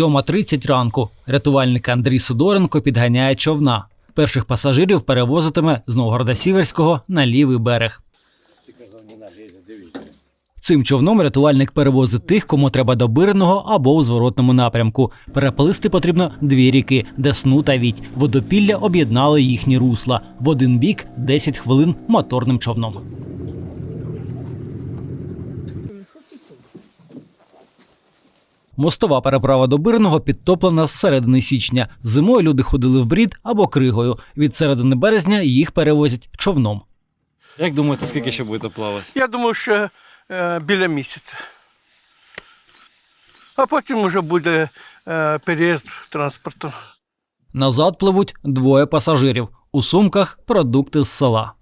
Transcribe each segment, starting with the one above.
7.30 ранку. Рятувальник Андрій Сидоренко підганяє човна. Перших пасажирів перевозитиме з Новгорода Сіверського на лівий берег. Цим човном рятувальник перевозить тих, кому треба до Бирного або у зворотному напрямку. Переплисти потрібно дві ріки Десну та Віть. Водопілля об'єднали їхні русла. В один бік 10 хвилин моторним човном. Мостова переправа до Бирного підтоплена з середини січня. Зимою люди ходили в брід або кригою. Від середини березня їх перевозять човном. Як думаєте, скільки ще буде плавати? Я думаю, що е, біля місяця. А потім вже буде е, переїзд транспорту. Назад пливуть двоє пасажирів. У сумках продукти з села.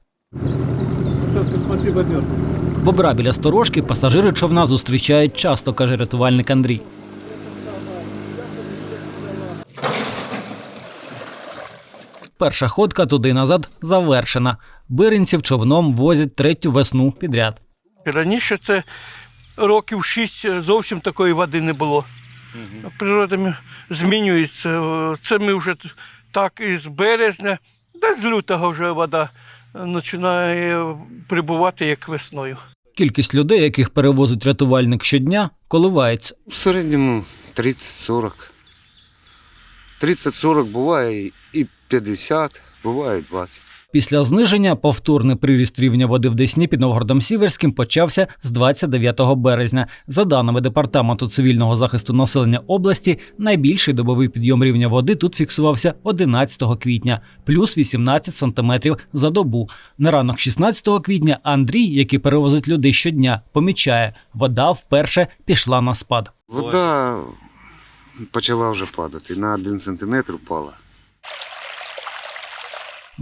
Бобра біля сторожки пасажири човна зустрічають часто, каже рятувальник Андрій. Перша ходка туди назад завершена. Биринців човном возять третю весну підряд. Раніше це років шість е, зовсім такої води не було. Природа змінюється. Це ми вже так із березня, десь з лютого вже вода е, починає прибувати як весною. Кількість людей, яких перевозить рятувальник щодня, коливається. В середньому 30-40. 30-40 буває і 50, буває і 20. Після зниження повторний приріст рівня води в Десні під Новгородом Сіверським почався з 29 березня. За даними департаменту цивільного захисту населення області, найбільший добовий підйом рівня води тут фіксувався 11 квітня, плюс 18 сантиметрів за добу. На ранок 16 квітня Андрій, який перевозить людей щодня, помічає, вода вперше пішла на спад. Вода почала вже падати. На 1 сантиметр впала.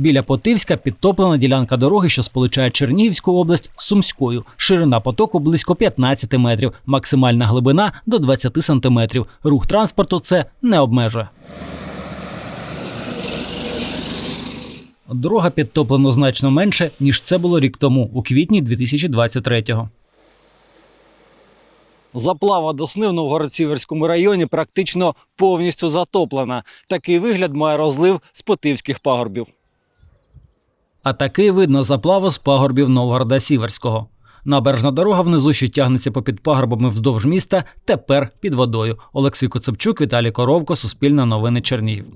Біля Потивська підтоплена ділянка дороги, що сполучає Чернігівську область з Сумською. Ширина потоку близько 15 метрів, максимальна глибина до 20 сантиметрів. Рух транспорту це не обмежує. Дорога підтоплено значно менше, ніж це було рік тому, у квітні 2023-го. Заплава до сни в Новгород-Сіверському районі практично повністю затоплена. Такий вигляд має розлив з Потивських пагорбів. А такий видно заплаву з пагорбів Новгорода Сіверського. Набережна дорога внизу, що тягнеться попід пагорбами вздовж міста, тепер під водою. Олексій Коцепчук, Віталій Коровко, Суспільне новини Чернігів.